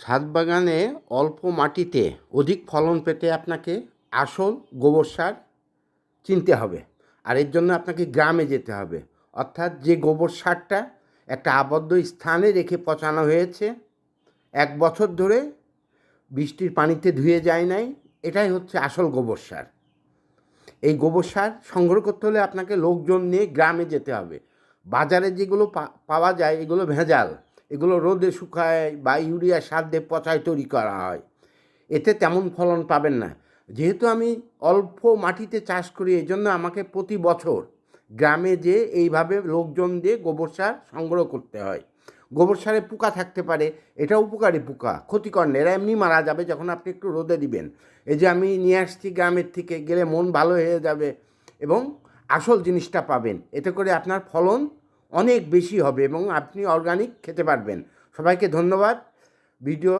ছাদ বাগানে অল্প মাটিতে অধিক ফলন পেতে আপনাকে আসল গোবর সার চিনতে হবে। আর এর জন্য আপনাকে গ্রামে যেতে হবে। অর্থাৎ যে গোবর সারটা একটা আবদ্ধ স্থানে রেখে পচানো হয়েছে, এক বছর ধরে বৃষ্টির পানিতে ধুয়ে যায় নাই, এটাই হচ্ছে আসল গোবর সার। এই গোবর সার সংগ্রহ করতে হলে আপনাকে লোকজন নিয়ে গ্রামে যেতে হবে। বাজারে যেগুলো পাওয়া যায়, এগুলো ভেজাল। এগুলো রোদে শুকায় বা ইউরিয়া সার দিয়ে পচায় তৈরি করা হয়। এতে তেমন ফলন পাবেন না। যেহেতু আমি অল্প মাটিতে চাষ করি এই জন্য আমাকে প্রতি বছর গ্রামে যে এইভাবে লোকজন দিয়ে গোবর সার সংগ্রহ করতে হয়। গোবর সারে পোকা থাকতে পারে এটা উপকারী পোকা, ক্ষতিকর না, এরা এমনি মারা যাবে যখন আপনি একটু রোদে দিবেন। এই যে আমি নিয়ে আসছি গ্রামের থেকে, গেলে মন ভালো হয়ে যাবে এবং আসল জিনিসটা পাবেন। এতে করে আপনার ফলন অনেক বেশি হবে এবং আপনি অর্গানিক খেতে পারবেন। সবাইকে ধন্যবাদ। ভিডিও